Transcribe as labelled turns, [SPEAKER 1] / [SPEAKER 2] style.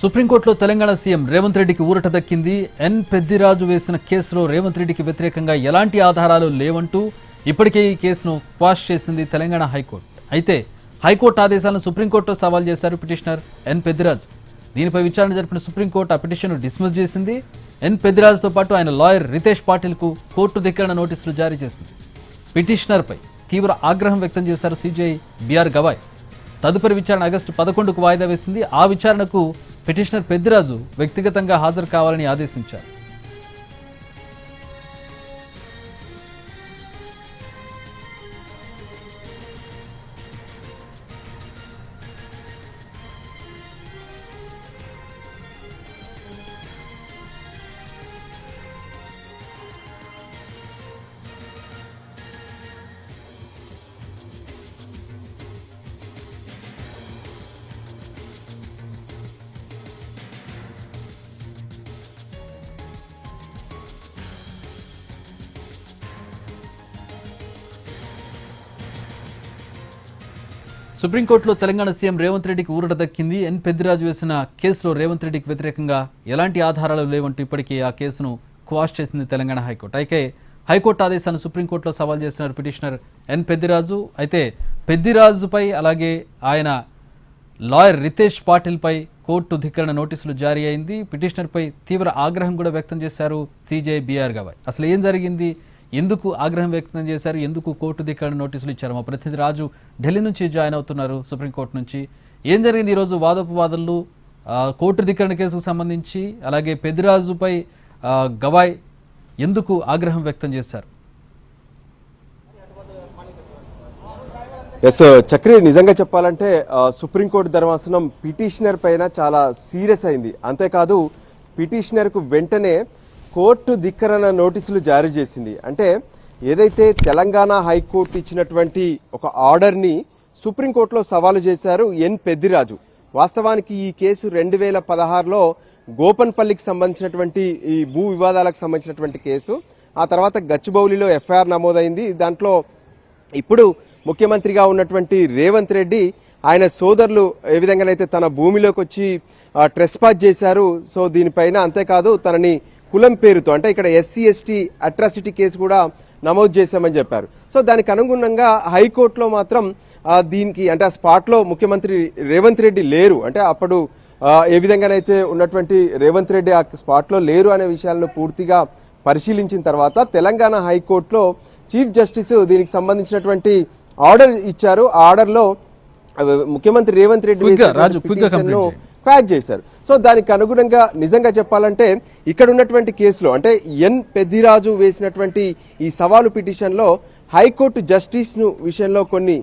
[SPEAKER 1] సుప్రీంకోర్టులో తెలంగాణ సీఎం రేవంత్ రెడ్డికి ఊరట దక్కింది. ఎన్ పెద్దిరాజు వేసిన కేసులో రేవంత్ రెడ్డికి వ్యతిరేకంగా ఎలాంటి ఆధారాలు లేవంటూ ఇప్పటికే ఈ కేసును క్వాష్ చేసింది తెలంగాణ హైకోర్టు. అయితే హైకోర్టు ఆదేశాలను సుప్రీంకోర్టులో సవాల్ చేశారు పిటిషనర్ ఎన్ పెద్దిరాజు. దీనిపై విచారణ జరిపిన సుప్రీంకోర్టు ఆ పిటిషన్ను డిస్మిస్ చేసింది. ఎన్ పెద్దిరాజుతో పాటు ఆయన లాయర్ రితేష్ పాటిల్కు కోర్టు ధిక్కరణ నోటీసులు జారీ చేసింది. పిటిషనర్పై తీవ్ర ఆగ్రహం వ్యక్తం చేశారు సిజేఐ బీఆర్ గవాయ్. తదుపరి విచారణ ఆగస్టు పదకొండుకు వాయిదా వేసింది. ఆ విచారణకు పిటిషనర్ పెద్దిరాజు వ్యక్తిగతంగా హాజరు కావాలని ఆదేశించారు. సుప్రీంకోర్టులో తెలంగాణ సీఎం రేవంత్ రెడ్డికి ఊరట దక్కింది. ఎన్ పెద్దిరాజు వేసిన కేసులో రేవంత్ రెడ్డికి వ్యతిరేకంగా ఎలాంటి ఆధారాలు లేవంటూ ఇప్పటికీ ఆ కేసును క్వాష్ చేసింది తెలంగాణ హైకోర్టు. అయితే హైకోర్టు ఆదేశాన్ని సుప్రీంకోర్టులో సవాల్ చేస్తున్నారు పిటిషనర్ ఎన్ పెద్దిరాజు. అయితే పెద్దిరాజుపై అలాగే ఆయన లాయర్ రితేష్ పాటిల్పై కోర్టు ధిక్కరణ నోటీసులు జారీ అయింది. పిటిషనర్పై తీవ్ర ఆగ్రహం కూడా వ్యక్తం చేశారు సీజే బీఆర్ గవాయ్. అసలు ఏం జరిగింది? ఎందుకు ఆగ్రహం వ్యక్తం చేశారు? ఎందుకు కోర్టు ధిక్కరణ నోటీసులు ఇచ్చారు? మా ప్రతినిధి రాజు ఢిల్లీ నుంచి జాయిన్ అవుతున్నారు సుప్రీంకోర్టు నుంచి. ఏం జరిగింది ఈరోజు వాదోపవాదనలు కోర్టు ధిక్కరణ కేసుకు సంబంధించి అలాగే పెద్దిరాజుపై గవాయ్ ఎందుకు ఆగ్రహం వ్యక్తం చేశారు?
[SPEAKER 2] ఎస్ చక్రి నిజంగా చెప్పాలంటే సుప్రీంకోర్టు ధర్మాసనం పిటిషనర్ పైన చాలా సీరియస్ అయింది. అంతేకాదు పిటిషనర్కు వెంటనే కోర్టు ధిక్కరణ నోటీసులు జారీ చేసింది. అంటే ఏదైతే తెలంగాణ హైకోర్టు ఇచ్చినటువంటి ఒక ఆర్డర్ని సుప్రీంకోర్టులో సవాలు చేశారు ఎన్ పెద్దిరాజు. వాస్తవానికి ఈ కేసు రెండు వేల పదహారులో గోపన్పల్లికి సంబంధించినటువంటి ఈ భూ వివాదాలకు సంబంధించినటువంటి కేసు. ఆ తర్వాత గచ్చిబౌలిలో ఎఫ్ఐఆర్ నమోదైంది. దాంట్లో ఇప్పుడు ముఖ్యమంత్రిగా ఉన్నటువంటి రేవంత్ రెడ్డి ఆయన సోదరులు ఏ విధంగానైతే తన భూమిలోకి వచ్చి ట్రెస్పాజ్ చేశారు సో దీనిపైన అంతేకాదు తనని కులం పేరుతో అంటే ఇక్కడ ఎస్సీ ఎస్టీ అట్రాసిటీ కేసు కూడా నమోదు చేశామని చెప్పారు. సో దానికి అనుగుణంగా హైకోర్టులో మాత్రం దీనికి అంటే ఆ స్పాట్లో ముఖ్యమంత్రి రేవంత్ రెడ్డి లేరు. అంటే అప్పుడు ఏ విధంగానైతే ఉన్నటువంటి రేవంత్ రెడ్డి ఆ స్పాట్లో లేరు అనే విషయాలను పూర్తిగా పరిశీలించిన తర్వాత తెలంగాణ హైకోర్టులో చీఫ్ జస్టిస్ దీనికి సంబంధించినటువంటి ఆర్డర్ ఇచ్చారు. ఆ ఆర్డర్లో ముఖ్యమంత్రి రేవంత్ రెడ్డి. ప్యాక్ చేశారు. సో దానికి అనుగుణంగా నిజంగా చెప్పాలంటే ఇక్కడ ఉన్నటువంటి కేసులో అంటే ఎన్ పెద్దిరాజు వేసినటువంటి ఈ సవాలు పిటిషన్లో హైకోర్టు జస్టిస్ను విషయంలో కొన్ని